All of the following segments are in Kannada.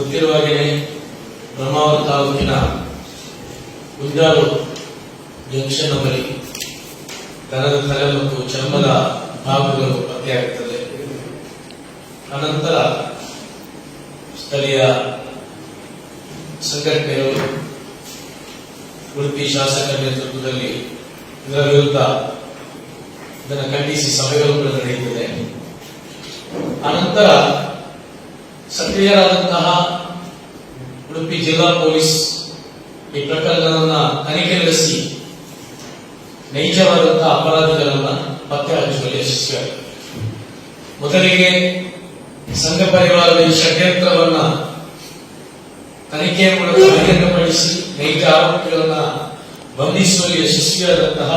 ಗೊತ್ತಿರುವ ಹಾಗೆ ಬ್ರಹ್ಮಾವರ ತಾಲೂಕಿನ ಗುಂಜಾರು ಜಂಕ್ಷನ್ ಬಳಿ ದನದ ತಲೆ ಮತ್ತು ಚರ್ಮದ ಭಾಗಗಳು ಪತ್ತೆಯಾಗುತ್ತದೆ ಅನಂತರ ಸ್ಥಳೀಯ ಸಂಘಟನೆಗಳು ಉಡುಪಿ ಶಾಸಕರ ನೇತೃತ್ವದಲ್ಲಿ ಇದರ ವಿರುದ್ಧ ಇದನ್ನು ಖಂಡಿಸಿ ಸಭೆಗಳು ನಡೆಯುತ್ತದೆ. ಅನಂತರ ಸಕ್ರಿಯರಾದಂತಹ ಉಡುಪಿ ಜಿಲ್ಲಾ ಪೊಲೀಸ್ ಈ ಪ್ರಕರಣವನ್ನು ತನಿಖೆ ನಡೆಸಿ ನೈಜವಾದಂತಹ ಅಪರಾಧಿಗಳನ್ನ ಪತ್ತೆ ಹಚ್ಚುವಲ್ಲಿ ಯಶಸ್ವಿಯಾಗಿದೆ. ಮೊದಲಿಗೆ ಸಂಘ ಪರಿವಾರದ ಈ ಷಡ್ಯಂತ್ರವನ್ನ ತನಿಖೆಯ ಮೂಲಕ ಬಹಿರಂಗಪಡಿಸಿ ನೈಜ ಆರೋಪಿಗಳನ್ನ ಬಂಧಿಸುವಲ್ಲಿ ಯಶಸ್ವಿಯಾದಂತಹ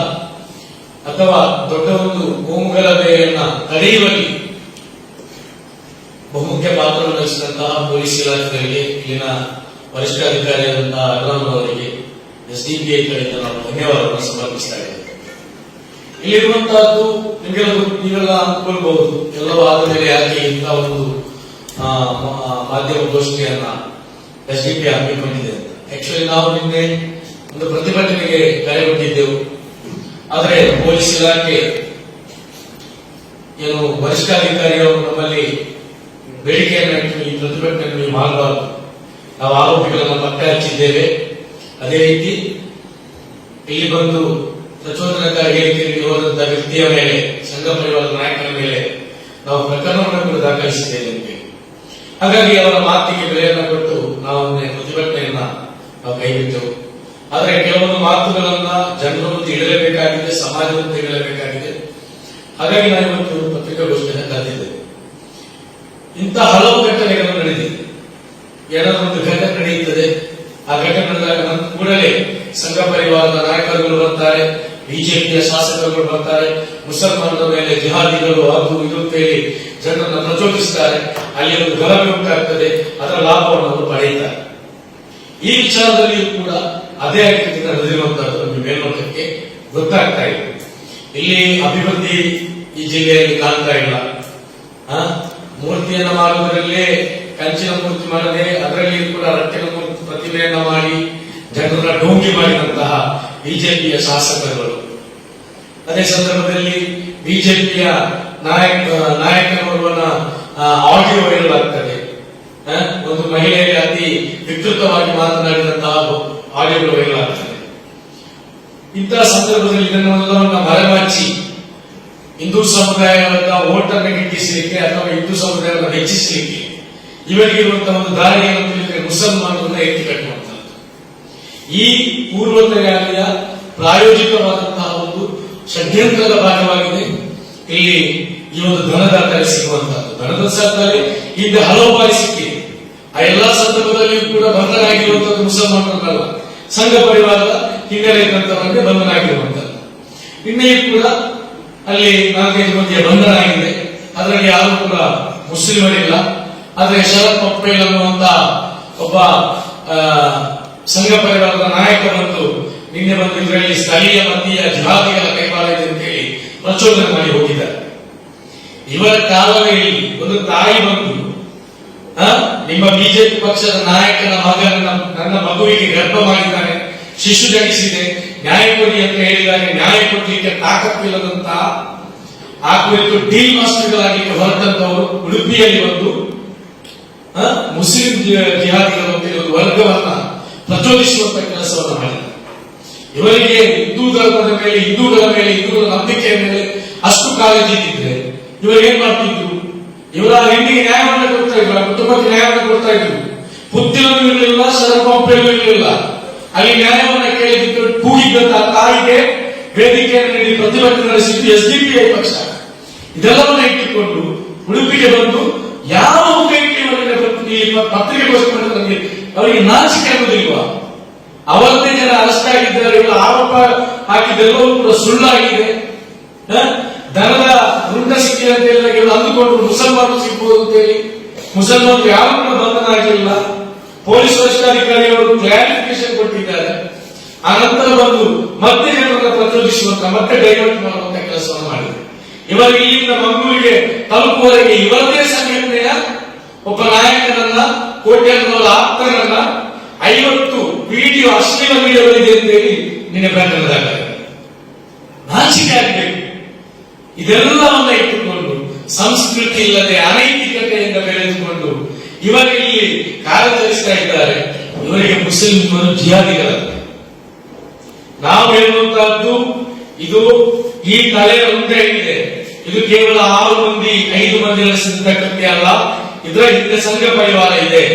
ಅಥವಾ ದೊಡ್ಡ ಒಂದು ಕೋಮುಗಲಭೆಯನ್ನ ತಡೆಯುವಲ್ಲಿ ಬಹುಮುಖ್ಯ ಪಾತ್ರ ವಹಿಸಿದಂತಹ ಪೊಲೀಸ್ ಇಲಾಖೆಗಳಿಗೆ ಇಲ್ಲಿನ ವರಿಷ್ಠಾಧಿಕಾರಿಯಾದಂತಹ ಅಕ್ರಮ್ ಅವರಿಗೆ ಎಸ್ಡಿಪಿಐ ಕಡೆಯಿಂದ ನಾವು ಧನ್ಯವಾದವನ್ನು ಸಮರ್ಪಿಸ್ತಾ ಇದ್ದೇವೆ. ಇಲ್ಲಿರುವಂತಹದ್ದು ನಿಮಗೆ ನೀವೆಲ್ಲ ಅಂದ್ಕೊಳ್ಬಹುದು. ಎಲ್ಲವೂ ಆದ ಮೇಲೆ ಯಾಕೆ ಇಂತಹ ಒಂದು ಆ, ಮಾ- ಮಾಧ್ಯಮ ಗೋಷ್ಠಿಯನ್ನ ಎಸ್ಡಿಪಿ ಹಮ್ಮಿಕೊಂಡಿದೆ ಅಂತ. ಆಕ್ಚುಲಿ ನಾವು ನಿನ್ನೆ ಒಂದು ಪ್ರತಿಭಟನೆಗೆ ಕರೆ ಕೊಟ್ಟಿದ್ದೆವು. ಆದರೆ ಪೊಲೀಸ್ ಇಲಾಖೆ ಏನು ವರಿಷ್ಠಾಧಿಕಾರಿಯವರು ನಮ್ಮಲ್ಲಿ ಬೇಡಿಕೆಯನ್ನು ಇಟ್ಟು ಈ ಪ್ರತಿಭಟನೆ ನೀವು ಮಾಡಬಾರದು. ನಾವು ಆರೋಪಿಗಳನ್ನು ಪತ್ತೆ ಹಚ್ಚಿದ್ದೇವೆ. ಅದೇ ರೀತಿ ಇಲ್ಲಿ ಬಂದು ಪ್ರಚೋದನಕಾರಿ ಹೇಳಿಕೆಯಲ್ಲಿ ಹೋದಂತಹ ವ್ಯಕ್ತಿಯ ಮೇಲೆ, ಸಂಘ ಪರಿವಾರದ ನಾಯಕರ ಮೇಲೆ ನಾವು ಪ್ರಕರಣವನ್ನು ಕೂಡ ದಾಖಲಿಸಿದ್ದೇವೆ ಹಾಗಾಗಿ ಅವರ ಮಾತಿಗೆ ಬೆಲೆಯನ್ನು ಕೊಟ್ಟು ನಾವು ಪ್ರತಿಭಟನೆಯನ್ನ ನಾವು ಕೈಬಿಟ್ಟೆವು. ಆದರೆ ಕೆಲವೊಂದು ಮಾತುಗಳನ್ನ ಜನರು ತಿಳಿಯಲೇಬೇಕಾಗಿದೆ ಸಮಾಜವನ್ನು ತಿಳಿಯಲೇಬೇಕಾಗಿದೆ ಹಾಗಾಗಿ ನಾನು ಇವತ್ತು ಪತ್ರಿಕಾಗೋಷ್ಠಿಯನ್ನು ಕರೆದಿದ್ದೇವೆ ಇಂಥ ಹಲವು ಘಟನೆಗಳು ನಡೆದಿದೆ ಏನಾದರೂ ಒಂದು ಘಟನೆ ನಡೆಯುತ್ತದೆ ಆ ಘಟನೆ ನಡೆದಾಗ ನಮ್ಮ ಕೂಡಲೇ ಸಂಘ ಪರಿವಾರದ ನಾಯಕರುಗಳು ಬರ್ತಾರೆ ಬಿಜೆಪಿಯ ಶಾಸಕರುಗಳು ಬರ್ತಾರೆ, ಮುಸಲ್ಮಾನರ ಮೇಲೆ ಜಿಹಾದಿಗಳು ಅದು ಇದು ಹೇಳಿ ಜನರನ್ನ ಪ್ರಚೋದಿಸ್ತಾರೆ, ಅಲ್ಲಿ ಒಂದು ಗಲಭೆ ಉಂಟಾಗ್ತದೆ, ಅದರ ಲಾಭವನ್ನು ಅವರು ಪಡೆಯುತ್ತಾರೆ. ಈ ವಿಚಾರದಲ್ಲಿಯೂ ಕೂಡ ಅದೇ ರೀತಿ ನಡೆದಿರುವಂತಹದ್ದು ನಮಗೆ ಮೇಲ್ನೋಟಕ್ಕೆ ಗೊತ್ತಾಗ್ತಾ ಇದೆ. ಇಲ್ಲಿ ಅಭಿವೃದ್ಧಿ ಈ ಜಿಲ್ಲೆಯಲ್ಲಿ ಕಾಣ್ತಾ ಇಲ್ಲ. ಮೂರ್ತಿಯನ್ನ ಮಾಡುವುದರಲ್ಲೇ ಕಂಚಿನ ಮೂರ್ತಿ ಮಾಡದೆ ಅದರಲ್ಲಿಯೂ ಕೂಡ ರಟ್ಟಿನ ಮೂರ್ತಿ ಪ್ರತಿಮೆಯನ್ನ ಮಾಡಿ, ಜನರನ್ನ ಡೋಂಗಿ ಮಾಡಿದಂತಹ ಬಿಜೆಪಿಯ ಶಾಸಕರುಗಳು. ಅದೇ ಸಂದರ್ಭದಲ್ಲಿ ಬಿಜೆಪಿಯ ನಾಯಕ ನಾಯಕನವರನ್ನ ಆಡಿಯೋ ವೈರಲ್ ಆಗ್ತದೆ? ಒಂದು ಮಹಿಳೆಯಲ್ಲಿ ಅತಿ ವಿಕೃತವಾಗಿ ಮಾತನಾಡಿದಂತಹ ಆಡಿಯೋಗಳು ವೈರಲ್ ಆಗ್ತದೆ. ಇಂತಹ ಸಂದರ್ಭದಲ್ಲಿ ಇದನ್ನೆಲ್ಲವನ್ನ ಮರೆಮಾಚಿ, ಹಿಂದೂ ಸಮುದಾಯವನ್ನು ಓಟನ್ನು ಗಿಟ್ಟಿಸಲಿಕ್ಕೆ ಅಥವಾ ಹಿಂದೂ ಸಮುದಾಯವನ್ನು ಹೆಚ್ಚಿಸಲಿಕ್ಕೆ, ಇವರಿಗಿರುವಂತಹ ಒಂದು ದಾರಿಯನ್ನು ಮುಸಲ್ಮಾನರನ್ನ ಎತ್ತಿ ಈ ಪೂರ್ವ ತಯಾರಿಯ ಪ್ರಾಯೋಜಿಕವಾದಂತಹ ಒಂದು ಷಡ್ಯಂತ್ರದ ಭಾಗವಾಗಿದೆ. ಇಲ್ಲಿ ಈ ಒಂದು ಧನದಾತರೆ ಸಿಗುವಂತಹದ್ದು ಧನದ ಹಿಂದೆ ಹಲವು ಬಾರಿ ಸಿಕ್ಕಿದೆ ಆ ಎಲ್ಲಾ ಸಂದರ್ಭದಲ್ಲಿಯೂ ಕೂಡ ಬಂಧನಾಗಿರುವಂತದ್ದು ಮುಸಲ್ಮಾನರಲ್ಲ. ಸಂಘ ಪರಿವಾರದ ಹಿನ್ನೆಲೆ ತಂತ್ರವಾಗಿ ಬಂಧನಾಗಿರುವಂತದ್ದು ನಿನ್ನೆಯೂ ಕೂಡ ಅಲ್ಲಿ ನಾಲ್ಕೈದು ಮಂದಿಯ ಬಂಧನ ಆಗಿದೆ. ಅದರಲ್ಲಿ ಯಾರು ಕೂಡ ಮುಸ್ಲಿಮರಿಲ್ಲ. ಆದರೆ ಶರತ್ ಪಪ್ಪೇಲ್ ಅನ್ನುವಂತ ಒಬ್ಬ ಸಂಘ ಪರಿವಾರದ ನಾಯಕ ಬಂದು ನಿನ್ನೆ ಬಂದು ಇದರಲ್ಲಿ ಸ್ಥಳೀಯ ಮಂದಿಯ ಜಾತಿಗಳ ಅಂತ ಹೇಳಿ ಪ್ರಚೋದನೆ ಮಾಡಿ ಹೋಗಿದ್ದಾರೆ. ಇವರ ಕಾಲದಲ್ಲಿ ಒಂದು ತಾಯಿ ಬಂದು ನಿಮ್ಮ ಬಿಜೆಪಿ ಪಕ್ಷದ ನಾಯಕನ ಮಗನ ನನ್ನ ಮಗುವಿಗೆ ಗರ್ಭ ಮಾಡಿದ್ದಾನೆ, ಶಿಶು ಜನಿಸಿದೆ, ನ್ಯಾಯ ಕೊಡಿ ಅಂತ ಹೇಳಿದಾಗ ನ್ಯಾಯ ಕೊಡ್ಲಿಕ್ಕೆ ತಾಕತ್ತಿಲ್ಲದಂತಹ ಆ ಕುರಿತು ಡೀಲ್ ಮಾಸ್ಟರ್ಗಳಾಗಲಿಕ್ಕೆ ಹೊರಟಂತವರು ಉಡುಪಿಯಲ್ಲಿ ಬಂದು ಮುಸ್ಲಿಂ ಜಿಹಾದಿಗಳು ವರ್ಗವನ್ನ ಪ್ರಚೋದಿಸುವಂತ ಕೆಲಸವನ್ನು ಮಾಡಿದ್ದಾರೆ ಇವರಿಗೆ ಹಿಂದೂ ಧರ್ಮದ ಮೇಲೆ ಹಿಂದೂಗಳ ಮೇಲೆ ಹಿಂದೂಗಳ ನಂಬಿಕೆಯ ಮೇಲೆ ಅಷ್ಟು ಕಾಳಜಿ ಇದ್ದಿದ್ರೆ ಇವರು ಏನ್ ಮಾಡ್ತಿದ್ರು? ಇವರ ಹೆಣ್ಣಿಗೆ ನ್ಯಾಯವನ್ನು ಕೊಡ್ತಾ ಇದ್ರು ಕುಟುಂಬಕ್ಕೆ ನ್ಯಾಯವನ್ನು ಕೊಡ್ತಾ ಇದ್ರು. ಪುತ್ತಿನೂ ಇರಲಿಲ್ಲ ಶರಪಂಪೆಯೂ ಇರಲಿಲ್ಲ. ಅಲ್ಲಿ ನ್ಯಾಯವನ್ನು ಕೇಳಿದ್ದು ಕೂಗಿದ್ದಂತ ತಾಯಿಗೆ ವೇದಿಕೆಯನ್ನು ನೀಡಿ ಪ್ರತಿಭಟನೆ ನಡೆಸಿದ್ದು ಎಸ್ ಡಿ ಪಿ ಐ ಪಕ್ಷ. ಇದೆಲ್ಲವನ್ನ ಇಟ್ಟುಕೊಂಡು ಉಡುಪಿಗೆ ಬಂದು ಯಾವ ಮುಖ ಇಟ್ಟು ಇವರಿಗೆ ಪತ್ರಿಕೆಗೋಸ್ಕರ ಅವರಿಗೆ ನಾಚಿಕೆ ಅನ್ನೋದಿಲ್ವಾ ಅವತ್ತೇ ಜನ ಅರೆಸ್ಟ್ ಆಗಿದ್ದಾರೆ ಇವರು ಆರೋಪ ಹಾಕಿದ್ದೆಲ್ಲವೂ ಕೂಡ ಸುಳ್ಳಾಗಿದೆ? ದನದ ಸಿಕ್ಕಿ ಅಂತ ಹೇಳಿ ಇವರು ಅಂದುಕೊಂಡು ಮುಸಲ್ಮಾನರು ಸಿಗ್ಬೋದು ಅಂತ ಹೇಳಿ. ಮುಸಲ್ಮಾನರು ಯಾರು ಕೂಡ ಬಂಧನ ಆಗಿಲ್ಲ. ಪೊಲೀಸ್ ವರಿಷ್ಠಾಧಿಕಾರಿಯವರು ಕ್ಲಾರಿಫಿಕೇಶನ್ ಕೊಟ್ಟಿದ್ದಾರೆ. ಆ ನಂತರ ಬಂದು ಮತ್ತೆ ಜನರನ್ನ ಪ್ರಚೋದಿಸುವಂತ, ಮತ್ತೆ ಡೈವರ್ಟ್ ಮಾಡುವಂತ ಕೆಲಸವನ್ನು ಮಾಡಿದೆ ಇವರಿಗೆ ಇಲ್ಲಿಂದ ಮಂಗಳೂರಿಗೆ ತಲುಪುವವರೆಗೆ ಇವರದೇ ಸಂಘಟನೆಯ ಒಬ್ಬ ನಾಯಕನನ್ನ, ಕೋಟ್ಯಾಂತರ ಆಪ್ತರನ್ನ ಐವತ್ತು ವಿಡಿಯೋ ಅಶ್ಲೀಲ ವೀಡಿಯೋಗಳಿದೆ ಅಂತ ಹೇಳಿ ನಿನ್ನೆ ಪ್ರಕರಣದಾಗ ನಾಚಿಕೆ ಆಗ್ಬೇಕು ಇದೆಲ್ಲವನ್ನ ಇಟ್ಟುಕೊಂಡು, ಸಂಸ್ಕೃತಿ ಇಲ್ಲದೆ ಅನೈತಿಕತೆಯಿಂದ ಬೆಳೆದುಕೊಂಡು ಇವರಲ್ಲಿ ಕಾರ್ಯದರ್ಶಿತಾ ಇದ್ದಾರೆ. ಇವರಿಗೆ ಮುಸ್ಲಿಮರು ಜಿಹಾದಿಗಳಂತೆ ನಾವು ಹೇಳುವಂತಹದ್ದು, ಇದು ಈ ತಲೆ ಮುಂದೆ ಇದೆ ಇದು ಕೇವಲ ಆರು ಮಂದಿ, ಐದು ಮಂದಿ ನಡೆಸಿದ ಕೃತ್ಯ ಅಲ್ಲ. ಇದರ ಹಿಂದೆ ಸಂಘ ಪರಿವಾರ ಇದೆ.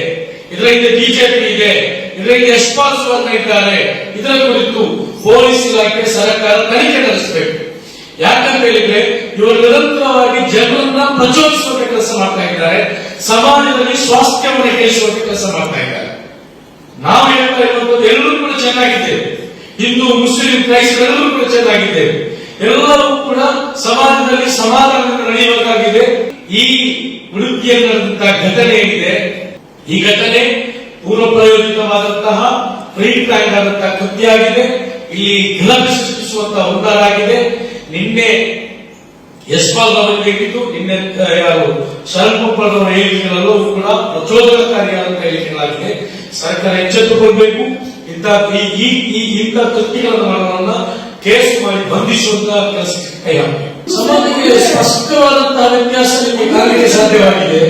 ಇದರ ಹಿಂದೆ ಬಿಜೆಪಿ ಇದೆ. ಇದರ ಹಿಂದೆ ಯಶ್ಪಾಲ್ ಇದ್ದಾರೆ. ಇದರ ಕುರಿತು ಪೊಲೀಸ್ ಇಲಾಖೆ ಸರ್ಕಾರ ತನಿಖೆ ನಡೆಸಬೇಕು. ಯಾಕಂತ ಹೇಳಿದ್ರೆ, ಇವರು ನಿರಂತರವಾಗಿ ಜನರನ್ನ ಪ್ರಚೋದಿಸುವ ಕೆಲಸ ಮಾಡ್ತಾ ಇದ್ದಾರೆ. ಸಮಾಜದಲ್ಲಿ ಸ್ವಾಸ್ಥ್ಯವನ್ನು ಕೇಳಿಸುವ ಕೆಲಸ ಮಾಡ್ತಾ ಇದ್ದಾರೆ. ನಾವು ಹೇಳ್ತಾ ಇರುವಂತದ್ದು ಎಲ್ಲರೂ ಕೂಡ ಚೆನ್ನಾಗಿದ್ದೇವೆ ಹಿಂದೂ, ಮುಸ್ಲಿಂ ಕ್ರೈಸ್ತರು ಎಲ್ಲರೂ ಕೂಡ ಚೆನ್ನಾಗಿದ್ದೇವೆ ಎಲ್ಲರೂ ಕೂಡ ಸಮಾಜದಲ್ಲಿ ಸಮಾಧಾನ ನಡೆಯಬೇಕಾಗಿದೆ. ಈ ಉಡುಪಿಯಲ್ಲಿ ಘಟನೆ ಏನಿದೆ? ಈ ಘಟನೆ ಪೂರ್ವ ಪ್ರಯೋಜಿತವಾದಂತಹ ಫ್ರೀ ಪ್ಲಾನ್ ಆದಂತಹ ಕೃತ್ಯ ಆಗಿದೆ ಇಲ್ಲಿ ಗಲಭೆ ಸೃಷ್ಟಿಸುವಂತಹ ಹುನ್ನಾರಾಗಿದೆ ನಿನ್ನೆ ಯಶ್ಪಾಲ್ ಅವರು ಹೇಳಿದ್ದು, ನಿನ್ನೆ ಯಾರು ಶರಣ್ ಕೊಪ್ಪಳದವರ ಹೇಳಿಕೆಗಳೆಲ್ಲವೂ ಕೂಡ ಪ್ರಚೋದನಕಾರಿಯಾದಂತಹ ಹೇಳಿಕೆಗಳಾಗಿದೆ. ಸರ್ಕಾರ ಎಚ್ಚೆತ್ತುಕೊಳ್ಬೇಕು ಇಂಥ, ಈ ಇಂಥ ಕೃತ್ಯಗಳನ್ನು ಮಾಡೋದನ್ನ ಕೇಸ್ ಮಾಡಿ ಬಂಧಿಸುವಂತಹ ಕೆಲಸ ಸಮಾಜಕ್ಕೆ ಸ್ಪಷ್ಟವಾದಂತಹ ವ್ಯತ್ಯಾಸ ನಿಮಗೆ ಕಾಣಲಿಕ್ಕೆ ಸಾಧ್ಯವಾಗಿದೆ.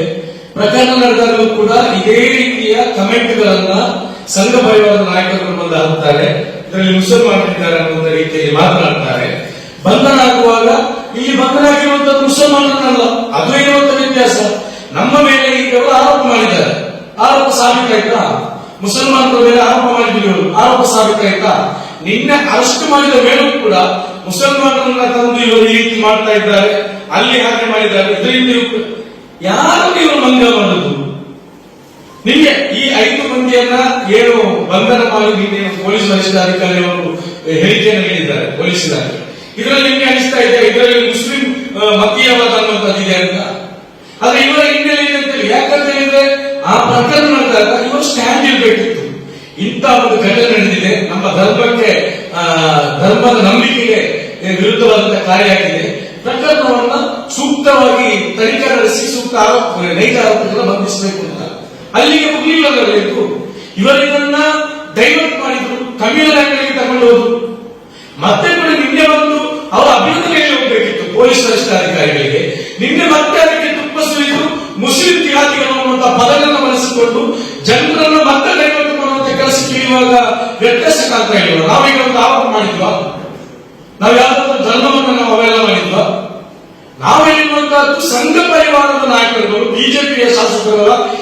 ಪ್ರಕರಣ ನಡೆದಾಗಲೂ ಕೂಡ ಇದೇ ರೀತಿಯ ಕಮೆಂಟ್ಗಳನ್ನ ಸಂಘ ಪರಿವಾರದ ನಾಯಕರು ಬಂದು ಹಾಕ್ತಾರೆ ಇದರಲ್ಲಿ ಮುಸಲ್ಮಾನರಿದ್ದಾರೆ ಅನ್ನುವ ರೀತಿಯಲ್ಲಿ ಮಾತನಾಡ್ತಾರೆ. ಬಂಧನ ಹಾಕುವಾಗ ಇಲ್ಲಿ ಬಂಧನ ಮುಸಲ್ಮಾನರನ್ನಲ್ಲ ಅದು ಇರುವಂತ ವ್ಯತ್ಯಾಸ. ನಮ್ಮ ಮೇಲೆ ಈ ಕೆಲವರು ಆರೋಪ ಮಾಡಿದ್ದಾರೆ. ಆರೋಪ ಸಾಬೀತಾಯ್ತಾ? ಮುಸಲ್ಮಾನರ ಮೇಲೆ ಆರೋಪ ಮಾಡಿದ್ರು ಆರೋಪ ಸಾಬೀತಾಯ್ತಾ? ನಿನ್ನೆ ಅರೆಸ್ಟ್ ಮಾಡಿದ ಮೇಲೂ ಕೂಡ ಮುಸಲ್ಮಾನರನ್ನ ತಂದು ಇವರು ಈ ರೀತಿ ಮಾಡ್ತಾ ಇದ್ದಾರೆ, ಅಲ್ಲಿ ಹಾಗೆ ಮಾಡಿದ್ದಾರೆ. ಇದರಿಂದ ಯಾರು ಇವರು ಮಂಗ ಮಾಡುದು ನಿಮಗೆ ಈ ಐದು ಮಂದಿಯನ್ನ ಏನು ಬಂಧನ ಮಾಡಿ ಪೊಲೀಸ್ ವರಿಷ್ಠಾಧಿಕಾರಿ ಅವರು ಹೇಳಿಕೆಯನ್ನು ನೀಡಿದ್ದಾರೆ ಪೊಲೀಸ್ ಇಲಾಖೆ ಇದರಲ್ಲಿ ನಿಮ್ಗೆ ಅನಿಸ್ತಾ ಇದೆ, ಇದರಲ್ಲಿ ಮುಸ್ಲಿಂ ಮತೀಯವಾದ ಅನ್ನುವಂಥದ್ದು ಇದೆ ಅಂತ. ಆದ್ರೆ ಇವರ ಹಿನ್ನೆಲೆ ಅಂತ ಯಾಕಂತ ಹೇಳಿದ್ರೆ ಆ ಪ್ರಕರಣ ನಡೆದಾಗ ಇವರು ಸ್ಟ್ಯಾಂಡ್ ಇರಬೇಕಿತ್ತು. ಇಂಥ ಒಂದು ಘಟನೆ ನಡೆದಿದೆ, ನಮ್ಮ ಧರ್ಮಕ್ಕೆ ಧರ್ಮದ ನಂಬಿಕೆಗೆ ವಿರುದ್ಧವಾದಂತಹ ಕಾರ್ಯ ಆಗಿದೆ. ಪ್ರಕರಣವನ್ನ ಸೂಕ್ತವಾಗಿ ತನಿಖೆ ನಡೆಸಿ, ಸೂಕ್ತ ಆರೋಪ ನೈಜ ಆರೋಪಗಳನ್ನ ಬಂಧಿಸಬೇಕು ಅಂತ. ಅಲ್ಲಿಗೆ ಮುಗಿಲಿಲ್ಲಬೇಕು ಇವರಿದನ್ನ ಡೈವರ್ಟ್ ಮಾಡಿದ್ರು ತಮಿಳುನಾಡಿಗೆ ತಗೊಂಡು ಹೋದ್ರು. ಮತ್ತೆ ಕೂಡ ನಿನ್ನೆ ಬಂದು ಅವರ ಅಭಿನಂದನೆಗೆ ಹೋಗಬೇಕಿತ್ತು ಪೊಲೀಸ್ ವರಿಷ್ಠಾಧಿಕಾರಿಗಳಿಗೆ. ನಿನ್ನೆ ಮತ್ತೆ ಅದಕ್ಕೆ ತುಪ್ಪ ಸುರಿದು ಮುಸ್ಲಿಂ ಜಿಹಾದಿಗಳು ಅನ್ನುವಂತ ಪದಗಳನ್ನು ಬಳಸಿಕೊಂಡು ಜನರನ್ನು ಮತ್ತೆ ಡೈವರ್ಟ್ ಮಾಡುವಂತ ಕೆಲಸಕ್ಕೆ ವ್ಯತ್ಯಾಸ ಕಾಣ್ತಾ ಇಲ್ವ? ನಾವೀಗ ಒಂದು ಆರೋಪ ಮಾಡಿದ್ವಾ? ನಾವು ಯಾವ್ದಾದ್ರು ಧರ್ಮವನ್ನು ನಾವು ಅವೆಲ್ಲ ಮಾಡಿದ್ವಾ? ನಾವು ಹೇಳುವಂತಹ ಸಂಘ ಪರಿವಾರದ ನಾಯಕರುಗಳು, ಬಿಜೆಪಿಯ ಶಾಸಕರ ಹೇಳಿಕೆಗಳೇನಿದೆ ಇದು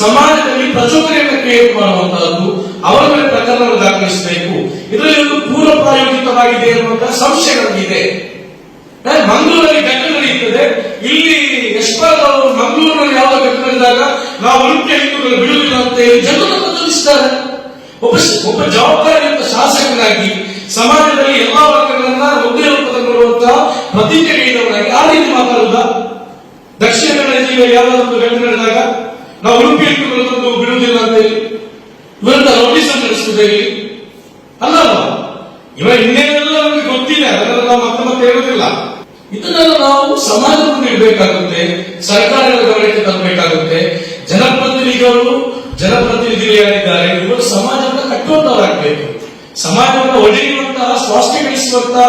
ಸಮಾಜದಲ್ಲಿ ಪ್ರಚೋದನೆಯನ್ನು ಕ್ರಿಯೇಟ್ ಮಾಡುವಂತಹದ್ದು ಅವರ ಮೇಲೆ ಪ್ರಕರಣವನ್ನು ದಾಖಲಿಸಬೇಕು. ಇದರಲ್ಲಿ ಒಂದು ಪೂರ್ವ ಪ್ರಾಯೋಜಿತವಾಗಿದೆ ಎನ್ನುವಂತಹ ಸಂಶಯಗಳಿದೆ ಮಂಗಳೂರಲ್ಲಿ ಘಟನೆ ನಡೆಯುತ್ತದೆ. ಇಲ್ಲಿ ಯಶ್ಪಾಲ್ ಅವರು ಮಂಗಳೂರಿನಲ್ಲಿ ಯಾವ ಘಟನೆ ನಡೆದಾಗ ನಾವು ಉಡುಪಿ ಹಿಂದೂಗಳು ಬಿಡುವುದಿಲ್ಲ ಅಂತ ಹೇಳಿ ಜನರನ್ನು ಪ್ರಚೋದಿಸಿದ್ದಾರೆ. ಒಬ್ಬ ಒಬ್ಬ ಜವಾಬ್ದಾರಿಯುತ ಶಾಸಕನಾಗಿ ಸಮಾಜದಲ್ಲಿ ಎಲ್ಲಾ ವರ್ಗಗಳನ್ನ ಒಂದೇ ರೂಪದಲ್ಲಿ ನೋಡುವಂತಹ ಪ್ರತಿಜ್ಞೆ ನೀಡಿದವನಾಗಿ ಆ ರೀತಿ ಮಾತಾಡುವುದ? ದಕ್ಷಿಣ ಕನ್ನಡ ಜಿಲ್ಲೆ ಯಾವ್ದಾದ್ರು ಘಟನೆ ನಡೆದಾಗ? ನಾವು ಉಡುಪಿಯಲ್ಲಿ ಬಂದು ಬಿಡುವುದಿಲ್ಲ ಅಂತ ಹೇಳಿ ಇವರಿಂದ ನೋಟಿಸ್ ನಡೆಸುವುದೇ ಇಲ್ಲಿ. ಅಲ್ಲಲ್ಲ ಇವ ಇನ್ನೇನೆಲ್ಲ ನಮಗೆ ಗೊತ್ತಿದೆ ಅದನ್ನು ನಾವು ಮತ್ತೆ ಮತ್ತೆ ಹೇಳುವುದಿಲ್ಲ ಇದನ್ನೆಲ್ಲ ನಾವು ಸಮಾಜ ಮುಂದೆ ಇಡಬೇಕಾಗುತ್ತೆ ಸರ್ಕಾರದ ಗಮನಕ್ಕೆ ತರಬೇಕಾಗುತ್ತೆ. ಜನಪ್ರತಿನಿಧಿಗಳು ಜನಪ್ರತಿನಿಧಿಗಳು ಯಾರಿದ್ದಾರೆ ಇವರು ಸಮಾಜವನ್ನು ಕಟ್ಟುವಂತವರಾಗಬೇಕು. ಸಮಾಜವನ್ನು ಒಡೆಯುವಂತಹ ಸ್ವಾಸ್ಥ್ಯ ಗಳಿಸುವಂತಹ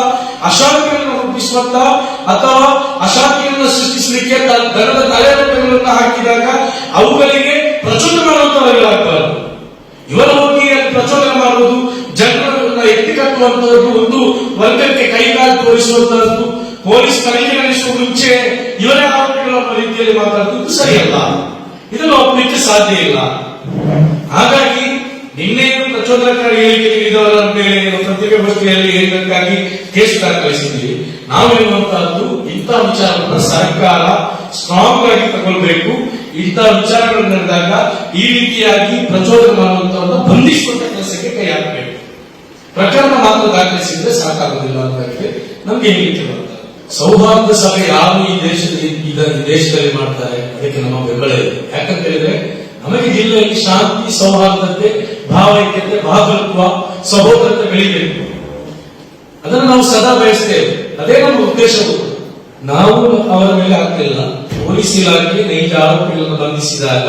ಅಶಾಂತಿಯನ್ನು ರೂಪಿಸುವಂತಹ ಅಥವಾ ಅಶಾಂತಿಯನ್ನು ಸೃಷ್ಟಿಸಲಿಕ್ಕೆ ತನ್ನ ತಲೆಗಳನ್ನು ಹಾಕಿದಾಗ ಅವುಗಳಿಗೆ ಪ್ರಚೋದನೆ ಮಾಡುವಂತವರಾಗಬಾರದು ಇವರ ಹೋಗಿ ಪ್ರಚೋದನ ಮಾಡುವುದು ಜನರನ್ನ ಎತ್ತಿ ಕಟ್ಟುವಂತಹದ್ದು ಒಂದು ವರ್ಗಕ್ಕೆ ಕೈಗಾಲು ತೋರಿಸುವಂತಹದ್ದು. ಪೊಲೀಸ್ ತನಿಖೆ ನಡೆಸುವ ಮುಂಚೆ ಇವರ ಆರೋಪಿಗಳು ರೀತಿಯಲ್ಲಿ ಮಾತಾಡುವುದು ಸರಿಯಲ್ಲ. ಇದನ್ನು ಒಪ್ಪಲಿಕ್ಕೆ ಸಾಧ್ಯ ಇಲ್ಲ. ಹಾಗಾಗಿ ನಿನ್ನೆ ಪ್ರಚೋದನಕಾರಿ ಹೇಳಿಕೆ ನೀಡಿದವರ ಮೇಲೆ ಪತ್ರಿಕಾಗೋಷ್ಠಿಯಲ್ಲಿ ಹೇಳಿದ್ದಕ್ಕಾಗಿ ಕೇಸ್ ದಾಖಲಿಸಿದ್ವಿ ನಾವು ಹೇಳುವಂತಹದ್ದು ಇಂಥ ವಿಚಾರವನ್ನು ಸರ್ಕಾರ ಸ್ಟ್ರಾಂಗ್ ಆಗಿ ತಗೊಳ್ಬೇಕು. ಇಂಥ ವಿಚಾರಗಳು ನಡೆದಾಗ ಈ ರೀತಿಯಾಗಿ ಪ್ರಚೋದನೆ ಮಾಡುವಂತವನ್ನ ಬಂಧಿಸುವಂತ ಕೆಲಸಕ್ಕೆ ಕೈ ಹಾಕಬೇಕು ಪ್ರಕರಣ ಮಾತ್ರ ದಾಖಲಿಸಿದ್ರೆ ಸಾಕಾಗುವುದಿಲ್ಲ ಅಂತ ನಮ್ಗೆ ಬರ್ತದೆ ಸೌಹಾರ್ದ ಸಭೆ ಯಾರು ಈ ದೇಶದಲ್ಲಿ ಇದನ್ನು ದೇಶದಲ್ಲಿ ಮಾಡ್ತಾರೆ? ಅದಕ್ಕೆ ನಮ್ಮ ಬೆಂಬಲ ಇದೆ. ಯಾಕಂತ ಹೇಳಿದ್ರೆ ನಮಗೆ ಜಿಲ್ಲೆಯಲ್ಲಿ ಶಾಂತಿ, ಸೌಹಾರ್ದತೆ, ಭಾವೈಕ್ಯತೆ ಭಾತೃತ್ವ ಸಹೋದರತೆ ಬೆಳಿಬೇಕು. ಅದನ್ನು ನಾವು ಸದಾ ಬಯಸ್ತೇವೆ. ಅದೇ ನಮ್ಮ ಉದ್ದೇಶವು ನಾವು ಅವರ ಮೇಲೆ ಆಗ್ತಿಲ್ಲ ಪೊಲೀಸ್ ಇಲಾಖೆ ನೈಜ ಆರೋಪಿಗಳನ್ನು ಬಂಧಿಸಿದಾಗ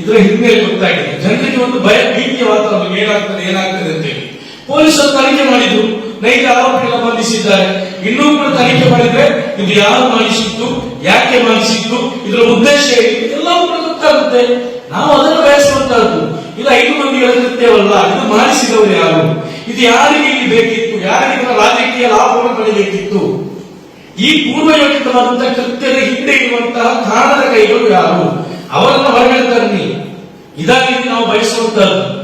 ಇದರ ಹಿನ್ನೆಲೆ ಗೊತ್ತಾಗಿದೆ. ಜನರಿಗೆ ಒಂದು ಭಯ, ಭೀತಿಯ ವಾತಾವರಣ ಏನಾಗ್ತದೆ ಏನಾಗ್ತದೆ ಅಂತ ಹೇಳಿ ಪೊಲೀಸರು ತನಿಖೆ ಮಾಡಿದ್ರು. ನೈಜ ಆರೋಪಿಗಳನ್ನು ಬಂಧಿಸಿದ್ದಾರೆ. ಇನ್ನೂ ಕೂಡ ತನಿಖೆ ಮಾಡಿದ್ರೆ ಇದು ಯಾರು ಮಾಡಿಸಿತ್ತು ಯಾಕೆ ಮಾಡಿಸಿತ್ತು ಇದರ ಉದ್ದೇಶ ಎಲ್ಲವೂ ಕೂಡ ಗೊತ್ತಾಗುತ್ತೆ. ನಾವು ಅದನ್ನು ಬಯಸುವಂತಹದ್ದು ಇದು ಐದು ಮಂದಿ ಕೃತ್ಯವಲ್ಲ ಇದು ಮಾಡಿಸಿದವರು ಯಾರು? ಇದು ಯಾರಿಗೆ ಇಲ್ಲಿ ಬೇಕಿತ್ತು? ಯಾರಿಗೆ ರಾಜಕೀಯ ಲಾಭವನ್ನು ಪಡೆಯಬೇಕಿತ್ತು? ಈ ಪೂರ್ವಯೋಜಿತವಾದಂತಹ ಕೃತ್ಯದ ಹಿಂದೆ ಇರುವಂತಹ ಕಾರಣದ ಕೈಗಳು ಯಾರು? ಅವರನ್ನ ಹೊರಗಡೆ ತನ್ನಿ ಇದಾಗಿ ನಾವು ಬಯಸುವಂತದ್ದು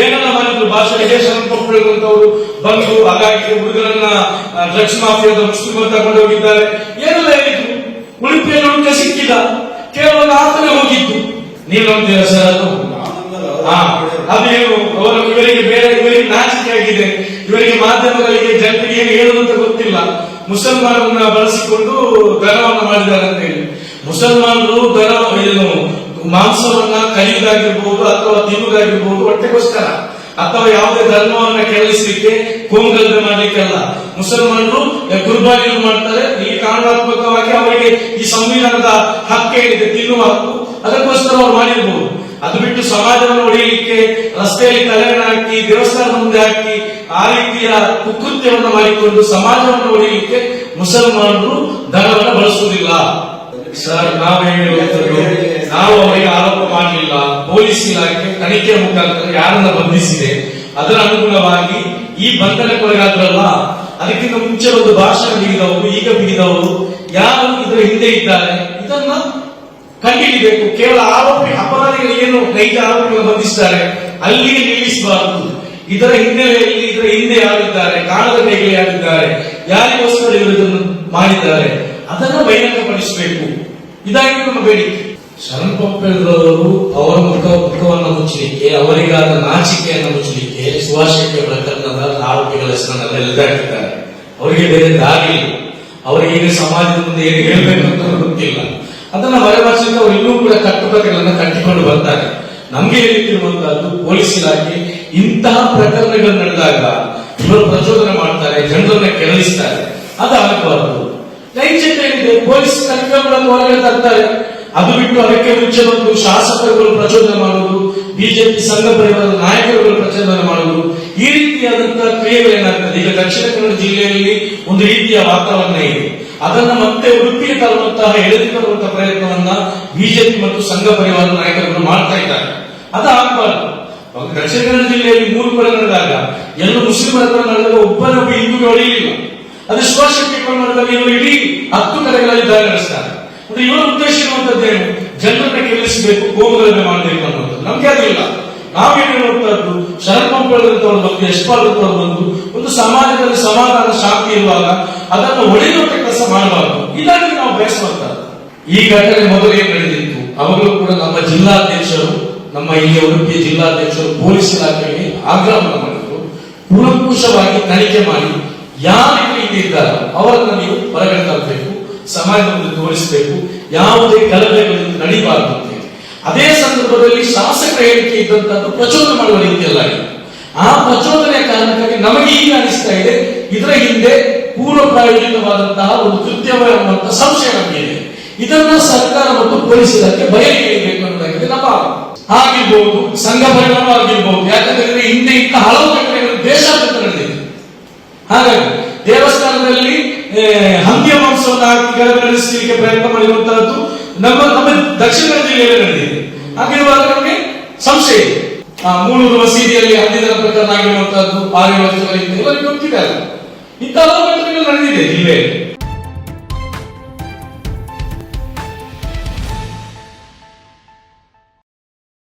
ಏನನ್ನ ಮಾಡಿದ್ರು? ಭಾಷೆ ಕೊಪ್ಪಳಿರುವಂತವರು ಬಂದು ಹಾಗಾಗಿ ಹುಡುಗರನ್ನ ಡ್ರಗ್ಸ್ ಮಾಫಿಯಾದ ಮುಸ್ಲಿಮರು ತಗೊಂಡು ಹೋಗಿದ್ದಾರೆ. ಏನೆಲ್ಲ ಹೇಳಿದ್ರು? ಉಳಿಪಿಯಲ್ಲಿ ಹುಡುಗ ಸಿಕ್ಕಿಲ್ಲ. ಕೇವಲ ಆತನೇ ಹೋಗಿದ್ದು. ನೀವಂತೀರ ಸರ್, ಅದು. ಅದೇನು ಅವರ ಇವರಿಗೆ ಬೇರೆ, ಇವರಿಗೆ ನಾಚಿಕೆ ಆಗಿದೆ ಇವರಿಗೆ ಮಾಧ್ಯಮಗಳಿಗೆ ಜನರಿಗೆ ಏನು ಹೇಳುವಂತ ಗೊತ್ತಿಲ್ಲ. ಮುಸಲ್ಮಾನರನ್ನ ಬಳಸಿಕೊಂಡು ದರವನ್ನು ಮಾಡಿದ್ದಾರೆ ಅಂತ ಹೇಳಿ. ಮುಸಲ್ಮಾನರು ದರ ಏನು, ಮಾಂಸವನ್ನ ಕಲಿಯುವುದಾಗಿರ್ಬೋದು ಅಥವಾ ತಿನ್ನುವುದಾಗಿರ್ಬೋದು ಹೊಟ್ಟೆಗೋಸ್ಕರ, ಅಥವಾ ಯಾವುದೇ ಧರ್ಮವನ್ನ ಕೆರಳಿಸಲಿಕ್ಕೆ ಕೋಮುಗಲಭೆ ಮಾಡ್ಲಿಕ್ಕೆಲ್ಲ. ಮುಸಲ್ಮಾನರು ಕುರ್ಬಾನಿಯನ್ನು ಮಾಡ್ತಾರೆ. ಈ ಕಾರಣಾತ್ಮಕವಾಗಿ ಅವರಿಗೆ ಈ ಸಂವಿಧಾನದ ಹಕ್ಕೇನಿದೆ ತಿನ್ನುವ ಹಕ್ಕು, ಅದಕ್ಕೋಸ್ಕರ ಅವ್ರು ಮಾಡಿರ್ಬೋದು. ಅದು ಬಿಟ್ಟು ಸಮಾಜವನ್ನು ಒಡೆಯಲಿಕ್ಕೆ, ರಸ್ತೆಯಲ್ಲಿ ತಲೆಯನ್ನು ಹಾಕಿ ದೇವಸ್ಥಾನದ ಮುಂದೆ ಹಾಕಿ, ಆ ರೀತಿಯ ಕುಕೃತ್ಯವನ್ನು ಮಾಡಿಕೊಂಡು ಸಮಾಜವನ್ನು ಒಡೆಯಲಿಕ್ಕೆ ಮುಸಲ್ಮಾನರು ದನವನ್ನು ಬಳಸುವುದಿಲ್ಲ. ಸರ್, ನಾವು ನಾವು ಅವರಿಗೆ ಆರೋಪ ಮಾಡಲಿಲ್ಲ. ಪೊಲೀಸ್ ಇಲಾಖೆ ತನಿಖೆ ಮುಖಾಂತರ ಯಾರನ್ನ ಬಂಧಿಸಿದೆ. ಅದರ ಅನುಗುಣವಾಗಿ ಈ ಬಂಧನಕ್ಕೊಳಗಾದ್ರಲ್ಲ ಅದಕ್ಕಿಂತ ಮುಂಚೆ ಒಂದು ಭಾಷಣ ಬಿಗಿದವರು, ಈಗ ಬಿಗಿದವರು, ಯಾರು ಇದರ ಹಿಂದೆ ಇದ್ದಾರೆ? ಕಂಡುಹಿಡಿಬೇಕು ಕೇವಲ ಆರೋಪಿ ಏನು ನೈಜ ಆರೋಪಿಗಳು ಬಂಧಿಸಿದ್ದಾರೆ ಅಲ್ಲಿಗೆ ನಿಲ್ಲಿಸಬಾರದು. ಇದರ ಹಿನ್ನೆಲೆಯಲ್ಲಿ, ಇದರ ಹಿಂದೆ ಯಾರಿದ್ದಾರೆ? ಕಾಣದ ಮೇಲೆ ಯಾರಿದ್ದಾರೆ? ಯಾರಿಗೋಸ್ಕರ ಇದನ್ನು ಮಾಡಿದ್ದಾರೆ? ಅದನ್ನ ಬಹಿರಂಗಪಡಿಸಬೇಕು. ಇದಾಗಿ ನಮ್ಮ ಬೇಡಿಕೆ. ಶರಣ್ ಪಂಪೆರವರು ಅವರ ಮುಖ ಮುಖವನ್ನು ಮುಚ್ಚಲಿಕ್ಕೆ, ಅವರಿಗಾದ ನಾಚಿಕೆಯನ್ನು ಮುಚ್ಚಲಿಕ್ಕೆ ಸುಭಾಷಿಕೆ ಪ್ರಕರಣದ ಆರೋಪಿಗಳ ಹೆಸರನ್ನೆಲ್ಲ ಅವರಿಗೆ ಬೇರೆ ದಾರಿ ಅವರಿಗೆ ಸಮಾಜದ ಮುಂದೆ ಏನು ಹೇಳಬೇಕು ಅಂತ ಗೊತ್ತಿಲ್ಲ. ಅದನ್ನ ಮರೆಮಾಚಿಸಿ ಅವರು ಇನ್ನೂ ಕೂಡ ಕಟ್ಟುಕತೆಗಳನ್ನ ಕಟ್ಟಿಕೊಂಡು ಬರ್ತಾರೆ ನಮ್ಗೆ ಹೇಳುತ್ತಿರುವಂತಹದ್ದು ಪೊಲೀಸ್ ಇಲಾಖೆ ಇಂತಹ ಪ್ರಕರಣಗಳು ನಡೆದಾಗ ಇವರು ಪ್ರಚೋದನೆ ಮಾಡ್ತಾರೆ, ಜನರನ್ನ ಕೆರಳಿಸ್ತಾರೆ. ಅದಾಗಬಾರದು. ನೈಜತೆ ಏನಿದೆ? ಪೊಲೀಸ್ ಕಾರ್ಯಕ್ರಮಗಳನ್ನು ಹೊರಗೆ ತರ್ತಾರೆ. ಅದು ಬಿಟ್ಟು ಅದಕ್ಕೆ ಮುಂಚೆ ಬಂದು ಶಾಸಕರುಗಳು ಪ್ರಚೋದನೆ ಮಾಡುವುದು, ಬಿಜೆಪಿ ಸಂಘ ಪರಿವಾರದ ನಾಯಕರುಗಳು ಪ್ರಚೋದನೆ ಮಾಡುವುದು, ಈ ರೀತಿಯಾದಂತಹ ಕ್ರಿಯೆಗಳೇನಾಗ್ತದೆ? ಈಗ ದಕ್ಷಿಣ ಕನ್ನಡ ಜಿಲ್ಲೆಯಲ್ಲಿ ಒಂದು ರೀತಿಯ ವಾತಾವರಣ ಇದೆ. ಅದನ್ನ ಮತ್ತೆ ಉಡುಪಿಗೆ ತರುವಂತಹ ಎಳೆದು ತರುವಂತಹ ಪ್ರಯತ್ನವನ್ನ ಬಿಜೆಪಿ ಮತ್ತು ಸಂಘ ಪರಿವಾರ ನಾಯಕರುಗಳು ಮಾಡ್ತಾ ಇದ್ದಾರೆ. ಅದಾಗಬಾರದು. ದಕ್ಷಿಣ ಕನ್ನಡ ಜಿಲ್ಲೆಯಲ್ಲಿ ಮೂರು ಕಡೆ ನಡೆದಾಗ ಎಲ್ಲ ಮುಸ್ಲಿಮರ ಹತ್ರ ನಡೆದಾಗ ಒಬ್ಬರೊಬ್ಬ ಹಿಂದೂಗೆ ಹೊಡೆಯಲಿಲ್ಲ ಅದು ಸುಭಾಷ್ ಪ್ರಮಾಣದಲ್ಲಿ ಇವರು ಇಡೀ ಹತ್ತು ಕಡೆಗಳಲ್ಲಿ ದಾಳಿ ನಡೆಸ್ತಾರೆ. ಮತ್ತೆ ಇವರ ಉದ್ದೇಶ ಇರುವಂತದ್ದೇನು ಜನರನ್ನ ಗೆಲ್ಲಿಸಬೇಕು ಕೋಮುಗಲಭೆ ಮಾಡಬೇಕು ಅನ್ನೋದು ನಮ್ಗೆ ಅದಿಲ್ಲ ನಾವೇನು ಹೇಳುವಂತದ್ದು ಶರಣ ಪಂಪಳದಂತವ್ರು ಬಂದು ಯಶ್ಪಾಲ್ ಬಂದು ಒಂದು ಸಮಾಜದಲ್ಲಿ ಸಮಾಧಾನ, ಶಾಂತಿ ಇರುವಾಗ ಅದನ್ನು ಒಡೆಯುವಂತ ಮಾಡಬಾರದು. ಇದಾಗಿ ನಾವು ಬಯಸುವಂತ ಈ ಘಟನೆ ಮೊದಲು ನಡೆದಿತ್ತು. ಅವಾಗಲೂ ಕೂಡ ನಮ್ಮ ಜಿಲ್ಲಾಧ್ಯಕ್ಷರು, ನಮ್ಮ ಇಲ್ಲಿ ಉಡುಪಿ ಜಿಲ್ಲಾಧ್ಯಕ್ಷರು, ಪೊಲೀಸ್ ಇಲಾಖೆಗೆ ಆಗ್ರಹವನ್ನು ಮಾಡಿದ್ರು. ಕೂಲಂಕುಷವಾಗಿ ತನಿಖೆ ಮಾಡಿ ಯಾರಿಗೆ ಇದ್ದಾರೆ ಅವರನ್ನ ನೀವು ಹೊರಗಡೆ ತರಬೇಕು, ಸಮಾಜದ ಮುಂದೆ ತೋರಿಸಬೇಕು, ಯಾವುದೇ ಗಲಭೆಗಳು ನಡೀಬಾರದು ಅದೇ ಸಂದರ್ಭದಲ್ಲಿ ಶಾಸಕರ ಹೇಳಿಕೆ ಇದ್ದಂತದ್ದು ಪ್ರಚೋದನೆ ಮಾಡುವ ರೀತಿಯಲ್ಲ ಆ ಪ್ರಚೋದನೆಯ ಕಾರಣಕ್ಕಾಗಿ ನಮಗೆ ಈಗ ಅನಿಸ್ತಾ ಇದೆ. ಇದರ ಹಿಂದೆ ಪೂರ್ವ ಪ್ರಾಯೋಜಿತವಾದಂತಹ ಒಂದು ಕೃತ್ಯವ ಅನ್ನುವಂತಹ ಸಂಶಯ ನಮಗೆ ಇದೆ. ಇದನ್ನ ಸರ್ಕಾರ ಮತ್ತು ಪೊಲೀಸ್ ಇಲಾಖೆ ಬಯಲು ಕೇಳಬೇಕು ಅನ್ನೋದಾಗಿದೆ ನಮ್ಮ ಆಗಿರ್ಬಹುದು ಸಂಘ ಪರಿಣಾಮ ಆಗಿರ್ಬಹುದು ಯಾಕಂದ್ರೆ ಹಿಂದೆ ಇಂಥ ಹಲವು ಘಟನೆಗಳು ದೇಶಾದ್ಯಂತ ನಡೆದಿದೆ ಹಾಗಾಗಿ ದೇವಸ್ಥಾನದಲ್ಲಿ ಹಂದಿಯ ಮಾಂಸವನ್ನು ಹಾಕಿ ಕೆಳಗೆ ನಡೆಸಲಿಕ್ಕೆ ಪ್ರಯತ್ನ ಮಾಡಿರುವಂತಹದ್ದು ನಮ್ಮ ನಮ್ಮ ದಕ್ಷಿಣ ಜಿಲ್ಲೆಯಲ್ಲಿ ನಡೆದಿದೆ. ಹಾಗಿರುವಾಗ ನಮಗೆ ಸಂಶಯ ಇದೆ. ಆ, ಮೂಳೂರು ಮಸೀದಿಯಲ್ಲಿ ಹಂದಿದ ಪ್ರಕರಣ ಆಗಿರುವಂತಹದ್ದು ಆರು ವರ್ಷಗಳಿಂದ ಎಲ್ಲರಿಗೂ ಗೊತ್ತಿದೆ ಅಲ್ಲ ಇಂಥ ಹಲವು ಘಟನೆಗಳು ನಡೆದಿದೆ ಜಿಲ್ಲೆಯಲ್ಲಿ